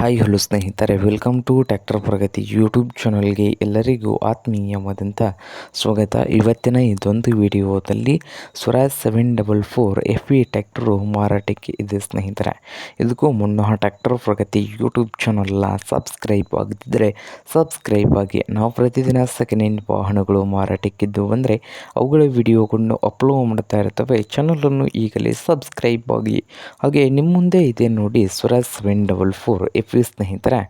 Hi hello ಸ್ನೇಹಿತರೆ. Welcome to tractor Pragati YouTube ಚಾನಲ್ಗೆ ಎಲ್ಲರಿಗೂ ಆತ್ಮೀಯವಾದಂಥ ಸ್ವಾಗತ. ಇವತ್ತಿನ ಇದೊಂದು ವಿಡಿಯೋದಲ್ಲಿ Swaraj seven double four F E tractor ಮಾರಾಟಕ್ಕೆ ಇದೆ ಸ್ನೇಹಿತರೆ. ಇದಕ್ಕೂ ಮುನ್ನ ಟ್ಯಾಕ್ಟರ್ ಪ್ರಗತಿ ಯೂಟ್ಯೂಬ್ ಚಾನಲ್ನ ಸಬ್ಸ್ಕ್ರೈಬ್ ಆಗದಿದ್ದರೆ ಸಬ್ಸ್ಕ್ರೈಬ್ ಆಗಿ ನಾವು ಪ್ರತಿದಿನ ಸೆಕೆಂಡ್ ಹ್ಯಾಂಡ್ ವಾಹನಗಳು ಮಾರಾಟಕ್ಕಿದ್ದು ಅಂದರೆ ಅವುಗಳ ವಿಡಿಯೋಗಳನ್ನು ಅಪ್ಲೋಡ್ ಮಾಡ್ತಾ ಇರ್ತವೆ. ಚಾನಲನ್ನು ಈಗಲೇ ಸಬ್ಸ್ಕ್ರೈಬ್ ಆಗಿ. ಹಾಗೆ ನಿಮ್ಮ ಮುಂದೆ ಇದೆ ನೋಡಿ Swaraj seven double four E ಸ್ನೇಹಿತರೆ,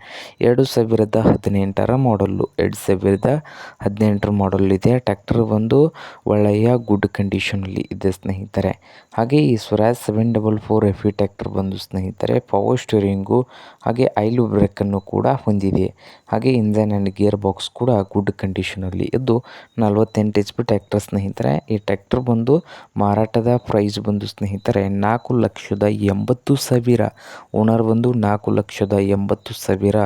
ಎರಡು ಸಾವಿರದ ಹದಿನೆಂಟರ ಮಾಡಲ್ಲು ಎರಡು ಸಾವಿರದ ಹದಿನೆಂಟರ ಮಾಡಲ್ ಇದೆ. ಟ್ಯಾಕ್ಟರ್ ಒಂದು ಒಳ್ಳೆಯ ಗುಡ್ ಕಂಡೀಷನಲ್ಲಿ ಇದೆ ಸ್ನೇಹಿತರೆ. ಹಾಗೆ ಈ Swaraj seven double four F E tractor ಬಂದು ಸ್ನೇಹಿತರೆ ಪವರ್ ಸ್ಟೀರಿಂಗು ಹಾಗೆ ಐಲು ಬ್ರೇಕನ್ನು ಕೂಡ ಹೊಂದಿದೆ. ಹಾಗೆ ಇಂಜನ್ ಆ್ಯಂಡ್ ಗೇರ್ ಬಾಕ್ಸ್ ಕೂಡ ಗುಡ್ ಕಂಡೀಷನಲ್ಲಿ ಇದ್ದು, ನಲವತ್ತೆಂಟು ಎಚ್ ಪಿ ಟ್ಯಾಕ್ಟರ್ ಸ್ನೇಹಿತರೆ, ಈ ಟ್ಯಾಕ್ಟರ್ ಬಂದು ಮಾರಾಟದ ಪ್ರೈಸ್ ಬಂದು ಸ್ನೇಹಿತರೆ, ನಾಲ್ಕು ಲಕ್ಷದ ಎಂಬತ್ತು ಸಾವಿರ. ಓನರ್ ಬಂದು ನಾಲ್ಕು ಲಕ್ಷದ ಎಂಬತ್ತು ಸಾವಿರ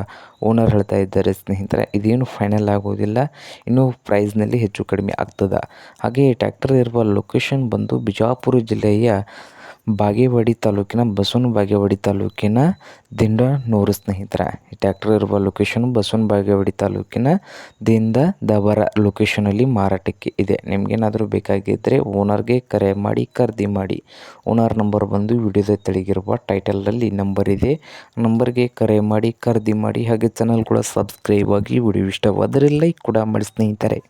ಓನರ್ ಹೇಳ್ತಾ ಇದ್ದಾರೆ ಸ್ನೇಹಿತರೆ. ಇದೇನು ಫೈನಲ್ ಆಗೋದಿಲ್ಲ. ಇನ್ನು ಪ್ರೈಸ್ನಲ್ಲಿ ಹೆಚ್ಚು ಕಡಿಮೆ ಆಗ್ತದೆ. ಹಾಗೆ ಈ ಟ್ಯಾಕ್ಟರ್ ಇರುವ ಲೊಕೇಶನ್ ಬಂದು ಬಿಜಾಪುರ ಜಿಲ್ಲೆಯ ಬಾಗೇವಾಡಿ ತಾಲೂಕಿನ ಬಸವನ ಬಾಗೇವಾಡಿ ತಾಲೂಕಿನ ದಿಂಡನೂರು ಸ್ನೇಹಿತರ. ಈ ಟ್ಯಾಕ್ಟರ್ ಇರುವ ಲೊಕೇಶನ್ ಬಸವನ ಬಾಗೇವಾಡಿ ತಾಲೂಕಿನ ದಿಂದ ದಬರ ಲೊಕೇಶನಲ್ಲಿ ಮಾರಾಟಕ್ಕೆ ಇದೆ. ನಿಮಗೇನಾದರೂ ಬೇಕಾಗಿದ್ದರೆ ಓನರ್ಗೆ ಕರೆ ಮಾಡಿ, ಖರೀದಿ ಮಾಡಿ. ಓನರ್ ನಂಬರ್ ಬಂದು ವಿಡಿಯೋದ ತೆಳಗಿರುವ ಟೈಟಲಲ್ಲಿ ನಂಬರ್ ಇದೆ. ನಂಬರ್ಗೆ ಕರೆ ಮಾಡಿ, ಖರೀದಿ ಮಾಡಿ, ಹಾಗೆ ಚಾನಲ್ ಕೂಡ ಸಬ್ಸ್ಕ್ರೈಬ್ ಆಗಿ ವಿಡಿಯೋ ಇಷ್ಟವಾದರೆ ಲೈಕ್ ಕೂಡ ಮಾಡಿ ಸ್ನೇಹಿತರೆ.